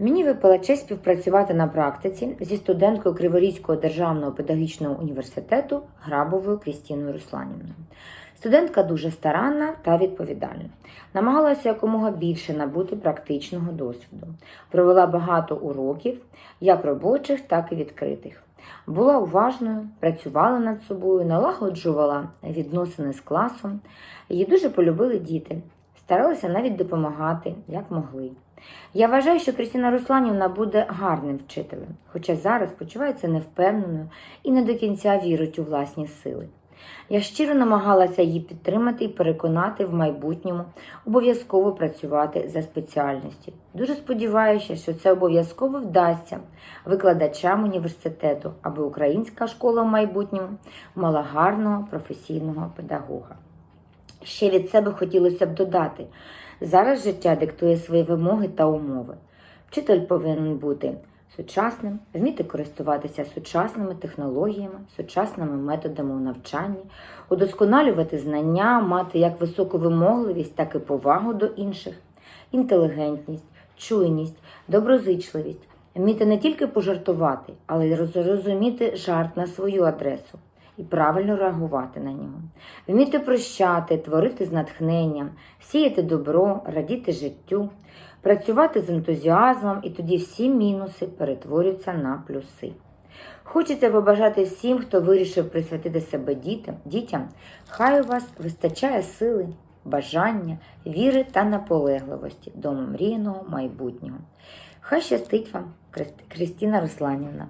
Мені випала честь співпрацювати на практиці зі студенткою Криворізького державного педагогічного університету Грабовою Крістіною Русланівною. Студентка дуже старанна та відповідальна. Намагалася якомога більше набути практичного досвіду. Провела багато уроків, як робочих, так і відкритих. Була уважною, працювала над собою, налагоджувала відносини з класом. Її дуже полюбили діти, старалися навіть допомагати, як могли. Я вважаю, що Крістіна Русланівна буде гарним вчителем, хоча зараз почувається невпевненою і не до кінця вірить у власні сили. Я щиро намагалася її підтримати і переконати в майбутньому обов'язково працювати за спеціальністю. Дуже сподіваюся, що це обов'язково вдасться викладачам університету, аби українська школа в майбутньому мала гарного професійного педагога. Ще від себе хотілося б додати: зараз життя диктує свої вимоги та умови. Вчитель повинен бути сучасним, вміти користуватися сучасними технологіями, сучасними методами у навчанні, удосконалювати знання, мати як високу вимогливість, так і повагу до інших, інтелігентність, чуйність, доброзичливість, вміти не тільки пожартувати, але й розуміти жарт на свою адресу і правильно реагувати на нього, вміти прощати, творити з натхненням, сіяти добро, радіти життю, працювати з ентузіазмом, і тоді всі мінуси перетворюються на плюси. Хочеться побажати всім, хто вирішив присвятити себе дітям, дітям, хай у вас вистачає сили, бажання, віри та наполегливості до мріяного майбутнього. Хай щастить вам, Крістіна Русланівна.